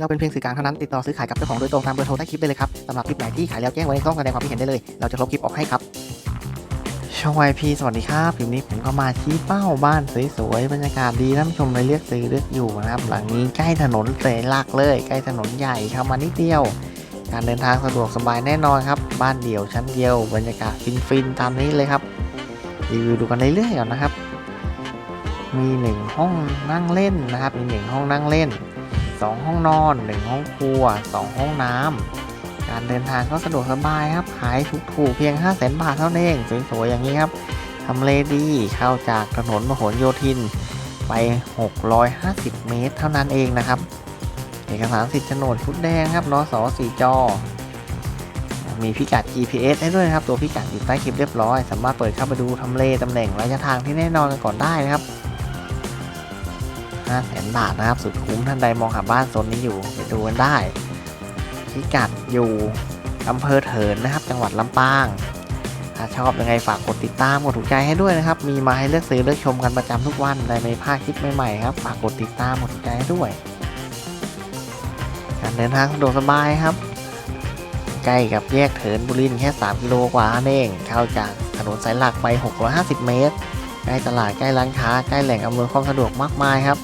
เราเป็นเพียงสื่อกลางเท่านั้นติดต่อซื้อขายกับเจ้าของโดยตรงตามเบอร์โทรใต้คลิปได้เลยครับสำหรับคลิปไหนที่ขายแล้วแจ้งไว้ในช่องแสดงความคิดเห็นได้เลย เราจะลบคลิปออกให้ครับช่องวายพีสวัสดีครับคลิปนี้ผมก็มาชี้เป้าบ้านสวยๆบรรยากาศดีท่านผู้ชมเลยเลือกซื้อเลือกอยู่นะครับหลังนี้ใกล้ถนนเสหลักเลยใกล้ถนนใหญ่เข้ามานิดเดียว การเดินทางสะดวกสบายแน่นอนครับบ้านเดี่ยวชั้นเดียว บรรยากาศฟินๆตามนี้เลยครับรีวิวดูกันเรื่อยๆก่อนนะครับมีหนึ่งห้องนั่งเล่นนะครับมีหนึ่งห้องนั่งเล่น สองห้องนอนหนึ่งห้องครัวสองห้องน้ำการเดินทางก็สะดวกสบายครับ ขายถูกๆเพียง 5 0 0 0 0 บาทเท่านั้นเองสวยๆอย่างนี้ครับทำเลดีเข้าจากถนนมโหนโยธินไป 650 เมตรเท่านั้นเองนะครับ เอกสารสิทธิ์โฉนดชุดแดงครับนสสีจอ มีพิกัด GPS ให้ด้วยครับ ตัวพิกัดอยู่ใต้คลิปเรียบร้อย สามารถเปิดเข้าไปดูทำเลตำแหน่งระยะทางที่แน่นอนกันก่อนได้นะครับ 5แสนบาทนะครับ สุดคุ้มท่านใดมองหาบ้านโซนนี้อยู่ไปดูกันได้พิกัดอยู่อำเภอเถินนะครับ จังหวัดลำปางถ้าชอบยังไงฝากกดติดตามกดถูกใจให้ด้วยนะครับ มีมาให้เลือกซื้อเลือกชมกันประจำทุกวันในไม่พลาดคลิปใหม่ๆครับฝากกดติดตามกดถูกใจให้ด้วยการเดินทางสะดวกสบายครับ ใกล้กับแยกเถินบุรีแค่ 3 กิโลกว่านั่นเองเข้าจากถนนสายหลักไป 650 เมตร ใกล้ตลาดใกล้ร้านค้า ใกล้แหล่งอำนวยความสะดวกมากมายครับ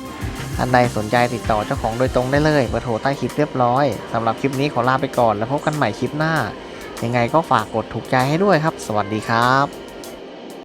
ท่านใดสนใจติดต่อเจ้าของโดยตรงได้เลยเบอร์โทรใต้คลิปเรียบร้อยสำหรับคลิปนี้ขอลาไปก่อนแล้วพบกันใหม่คลิปหน้า ยังไงก็ฝากกดถูกใจให้ด้วยครับ สวัสดีครับ